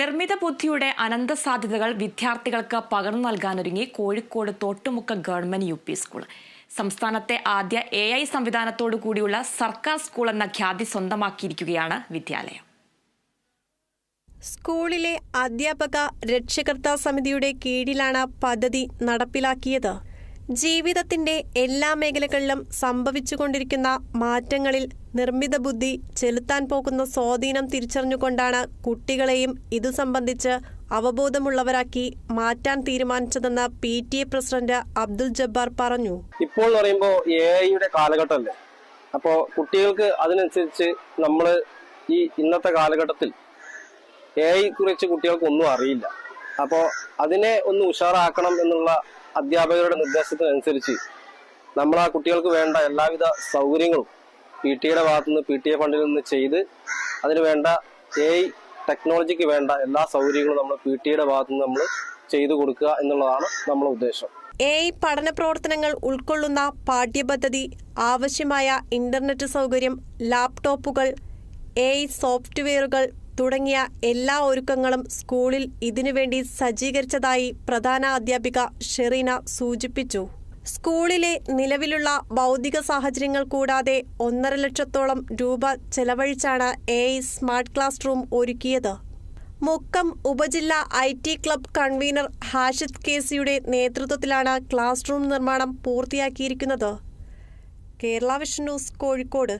നിർമ്മിത ബുദ്ധിയുടെ അനന്ത സാധ്യതകൾ വിദ്യാർത്ഥികൾക്ക് പകർന്നു നൽകാനൊരുങ്ങി Kozhikode Thottumukka government U P school. സംസ്ഥാനത്തെ ആദ്യ എ ഐ സംവിധാനത്തോടു കൂടിയുള്ള സർക്കാർ സ്കൂൾ എന്ന ഖ്യാതി സ്വന്തമാക്കിയിരിക്കുകയാണ് വിദ്യാലയം. സ്കൂളിലെ അധ്യാപക രക്ഷകർത്താ സമിതിയുടെ കീഴിലാണ് പദ്ധതി നടപ്പിലാക്കിയത്. ജീവിതത്തിന്റെ എല്ലാ മേഖലകളിലും സംഭവിച്ചുകൊണ്ടിരിക്കുന്ന മാറ്റങ്ങളിൽ നിർമ്മിത ബുദ്ധി ചെലുത്താൻ പോകുന്ന സ്വാധീനം തിരിച്ചറിഞ്ഞുകൊണ്ടാണ് കുട്ടികളെയും ഇതു സംബന്ധിച്ച് അവബോധമുള്ളവരാക്കി മാറ്റാൻ തീരുമാനിച്ചതെന്ന് P T A president Abdul Jabbar പറഞ്ഞു. ഇപ്പോൾ പറയുമ്പോൾ എ ഐയുടെ കാലഘട്ടമല്ലേ? അപ്പോൾ കുട്ടികൾക്ക് അതിനനുസരിച്ച് നമ്മൾ ഈ ഇന്നത്തെ കാലഘട്ടത്തിൽ എ ഐ കുറിച്ച് കുട്ടികൾക്ക് ഒന്നും അറിയില്ല. അപ്പോൾ അതിനെ ഒന്ന് ഉഷാറാക്കണം എന്നുള്ള അധ്യാപകരുടെ നിർദ്ദേശത്തിനനുസരിച്ച് നമ്മൾ ആ കുട്ടികൾക്ക് വേണ്ട എല്ലാവിധ സൗകര്യങ്ങളും പി ടി എയുടെ ഭാഗത്തു നിന്ന് പി ടി എ ഫണ്ടിൽ നിന്ന് ചെയ്ത് അതിന് വേണ്ട എ ടെക്നോളജിക്ക് വേണ്ട എല്ലാ സൗകര്യങ്ങളും നമ്മൾ പി ടി എയുടെ ഭാഗത്തു നിന്ന് നമ്മൾ ചെയ്തു കൊടുക്കുക എന്നുള്ളതാണ് നമ്മുടെ ഉദ്ദേശം. എ ഐ പഠന പ്രവർത്തനങ്ങൾ ഉൾക്കൊള്ളുന്ന പാഠ്യപദ്ധതി ആവശ്യമായ ഇന്റർനെറ്റ് സൗകര്യം ലാപ്ടോപ്പുകൾ എ ഐ സോഫ്റ്റ്വെയറുകൾ തുടങ്ങിയ എല്ലാ ഒരുക്കങ്ങളും സ്കൂളിൽ ഇതിനുവേണ്ടി സജ്ജീകരിച്ചതായി പ്രധാന അധ്യാപിക ഷെറീന സൂചിപ്പിച്ചു. സ്കൂളിലെ നിലവിലുള്ള ഭൗതിക സാഹചര്യങ്ങൾ കൂടാതെ ഒന്നര ലക്ഷത്തോളം രൂപ ചെലവഴിച്ചാണ് എ സ്മാർട്ട് ക്ലാസ് റൂം ഒരുക്കിയത്. മുക്കം ഉപജില്ല I T club convener Hashid കേസിയുടെ നേതൃത്വത്തിലാണ് ക്ലാസ് റൂം നിർമ്മാണം പൂർത്തിയാക്കിയിരിക്കുന്നത്. Kerala vision news Kozhikode.